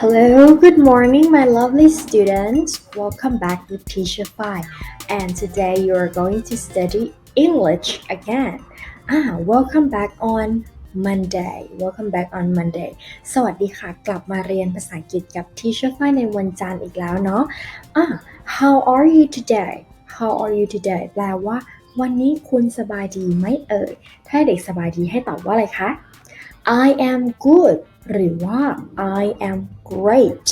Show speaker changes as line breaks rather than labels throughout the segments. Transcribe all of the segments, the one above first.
Hello, good morning, my lovely students. Welcome back with Teacher Fi, and today you are going to study English again. Ah, welcome back on Monday. Welcome back on Monday. สวัสดีค่ะ กลับมาเรียนภาษาอังกฤษกับ Teacher Fi ในวันจันทร์อีกแล้วเนาะอ่ะ How are you today? How are you today? แปลว่า วันนี้คุณสบายดีไหมเอ่ย ถ้าเด็กสบายดีให้ตอบว่าอะไรคะ I am good หรือว่า I am great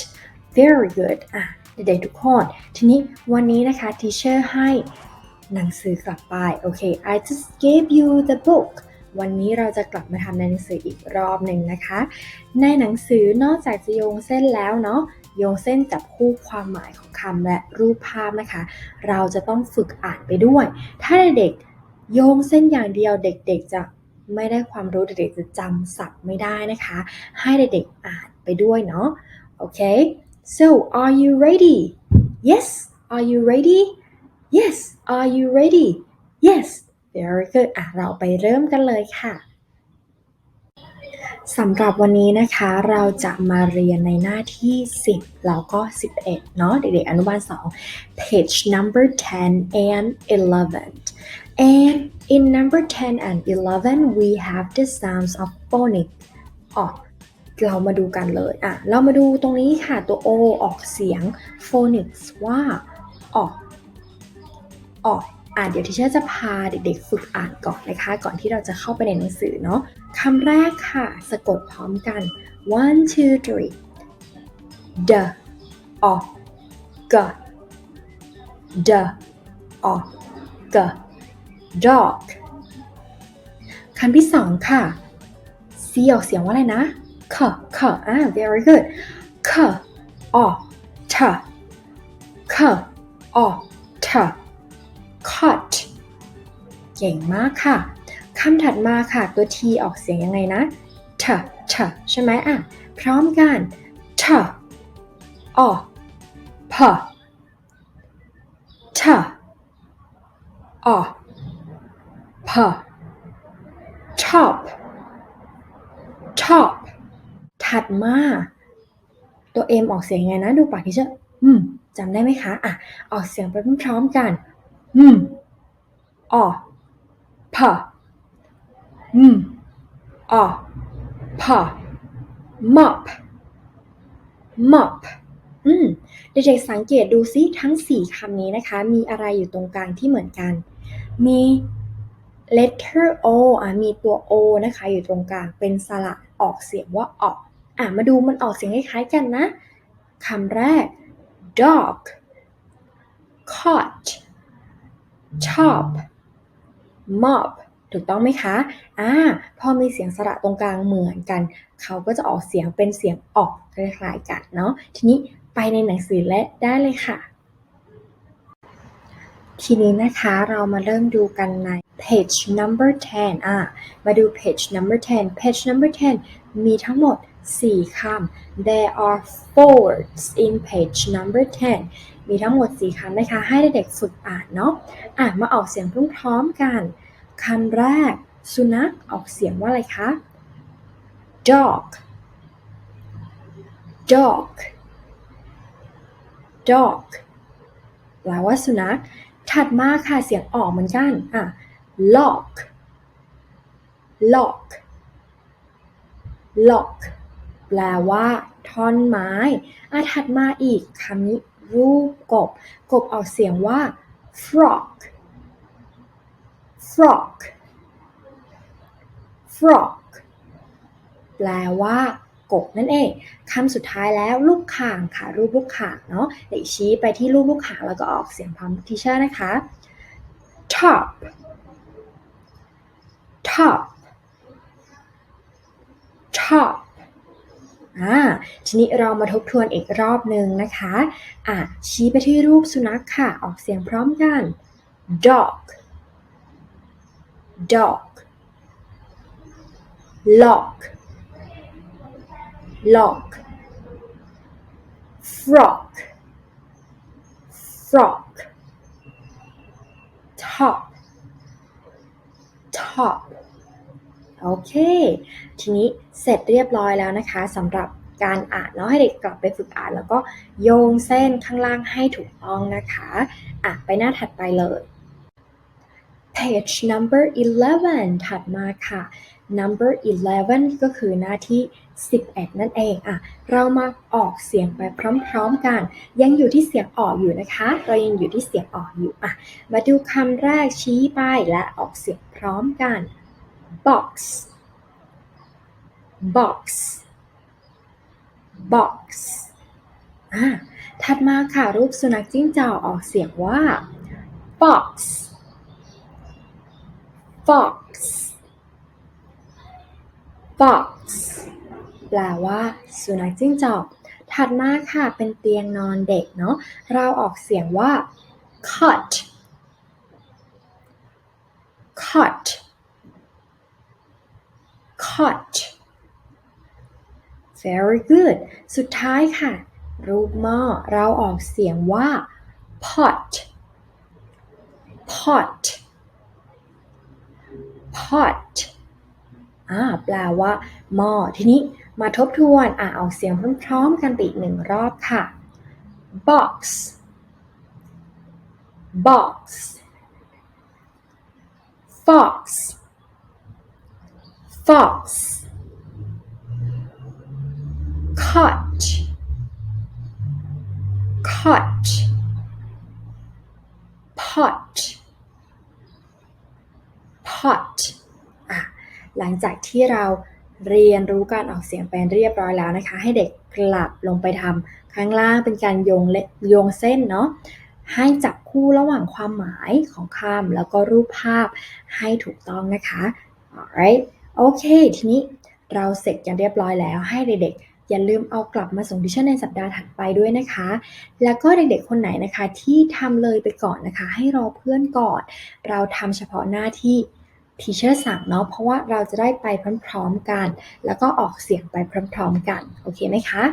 very good อะเด็กๆทุกคน ทีนี้วันนี้นะคะ teacher ให้หนังสือกลับไป โอเค I just gave you the book วันนี้เราจะกลับมาทำในหนังสืออีกรอบหนึ่งนะคะ ในหนังสือนอกจากจะโยงเส้นแล้วเนาะโยงเส้นจับคู่ความหมายของคำและรูปภาพนะคะ เราจะต้องฝึกอ่านไปด้วย ถ้าเด็กๆโยงเส้นอย่างเดียวเด็ก ๆ จะ ไม่ได้ความรู้เด็กๆจะจำศัพท์ไม่ได้นะคะ ให้เด็กๆอ่านไปด้วยเนาะโอเค so are you ready yes are you ready yes are you ready yes very good อะเราไปเริ่มกันเลยค่ะ สำหรับวันนี้นะคะเราจะมาเรียนในหน้าที่ 10 แล้วก็ 11 เนาะเด็กๆอนุบาล 2 page number 10 and 11 and in number 10 and 11 we have the sounds of phonic ออกเรามาดูกันเลยอะเรามาดูตรงนี้ค่ะตัว O ออกเสียง phonics ว่าออกออก อะเดี๋ยวที่เชอจะพาเด็กๆ ฝึกอ่านก่อนนะคะ ก่อนที่เราจะเข้าไปในหนังสือเนาะคำแรกค่ะ สะกดพร้อมกัน one two three d o g d o g dog คำที่สองค่ะ C ออกเสียงว่าอะไรนะคคอ่า very good คอทคอท cut เก่งมากค่ะคำถัดมาค่ะ ตัว T ออกเสียงยังไงนะ t t ใช่ไหมอะ พร้อมกัน t o p t o p top top ถัดมา ตัว M ออกเสียงยังไงนะ ดูปากที่เชออืมจำได้ไหมคะ อะ ออกเสียงไปพร้อมๆกัน อืมออพะอืมออพะ mop mop อืมเด็กๆสังเกตดูซิทั้ง 4คำนี้นะคะ มีอะไรอยู่ตรงกลางที่เหมือนกัน มี letter o อะมีตัว o นะคะ อยู่ตรงกลางเป็นสระออกเสียงว่าออกอะมาดูมันออกเสียงคล้ายๆกันนะคำแรก dog caught top mop ถูกต้องไหมคะอ่าพอมีเสียงสระตรงกลางเหมือนกัน เขาก็จะออกเสียงเป็นเสียงออกคล้ายๆกันเนาะ ทีนี้ไปในหนังสือและได้เลยค่ะ ทีนี้นะคะเรามาเริ่มดูกันใน page number 10อะมาดู page number 10 page number 10 มีทั้งหมด 4คำ there are four words in page number 10 มีทั้งหมด 4คำนะคะ ให้เด็กๆฝึกอ่านเนาะอ่านมาออกเสียงพร้อมๆกันคำแรก สุนัขออกเสียงว่าอะไรคะ dog dog dog แปลว่าสุนัข ถัดมาค่ะเสียงออกเหมือนกัน อะ lock lock lock แปลว่าท่อนไม้อะถัดมาอีกคำนี้ รูปกบ กบออกเสียงว่า frog frog frog แปลว่ากบนั่นเองคำสุดท้ายแล้วลูกข่างค่ะ รูปลูกข่างเนาะเด็กชี้ไปที่รูปลูกข่างแล้วก็ออกเสียงพร้อมทีเชอร์นะคะ top top top อ่าทีนี้เรามาทบทวนอีกรอบหนึ่งนะคะอะชี้ไปที่รูปสุนัขค่ะ ออกเสียงพร้อมกัน dog dog lock lock frog frog top top โอเค ทีนี้เสร็จเรียบร้อยแล้วนะคะสำหรับการอ่านเนาะให้เด็กกลับไปฝึกอ่านแล้วก็โยงเส้นข้างล่างให้ถูกต้องนะคะอะไปหน้าถัดไปเลย page number 11 ถัดมาค่ะ number 11 ก็คือหน้าที่ 11 นั่นเองอะเรามาออกเสียงไปพร้อมๆกัน ยังอยู่ที่เสียงออกอยู่นะคะ เรายังอยู่ที่เสียงออกอยู่อะมาดูคำแรกชี้ไปและออกเสียงพร้อมกัน box box box อะถัดมาค่ะ รูปสุนัขจิ้งจอกออกเสียงว่า fox fox fox แปลว่าสุนัขจิ้งจอก ถัดมาค่ะ เป็นเตียงนอนเด็กเนาะ เราออกเสียงว่า cot cot cot very good สุดท้ายค่ะ รูปหม้อเราออกเสียงว่า pot pot pot อ่าแปลว่าหม้อทีนี้มาทบทวนอ่าออกเสียงพร้อมๆกันไปอีกหนึ่งรอบค่ะ box box fox fox cot cot pot pot อะหลังจากที่เราเรียนรู้การออกเสียงไปเรียบร้อยแล้วนะคะ ให้เด็กกลับลงไปทำข้างล่างเป็นการโยงเลโยงเส้นเนาะให้จับคู่ระหว่างความหมายของคำแล้วก็รูปภาพให้ถูกต้องนะคะ alright โอเค ทีนี้เราเสร็จกันเรียบร้อยแล้วให้เด็กๆ อย่าลืมเอากลับมาส่งดิฉันในสัปดาห์ถัดไปด้วยนะคะ แล้วก็เด็กๆ คนไหนนะคะที่ทำเลยไปก่อนนะคะ ให้รอเพื่อนก่อน เราทำเฉพาะหน้าที่ทีเชอร์สั่งเนาะเพราะว่าเราจะได้ไปพร้อมๆกัน แล้วก็ออกเสียงไปพร้อมๆกันโอเคไหมคะ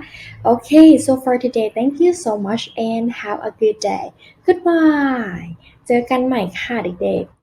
โอเค so for today thank you so much and have a good day goodbye เจอกันใหม่ค่ะเด็กๆ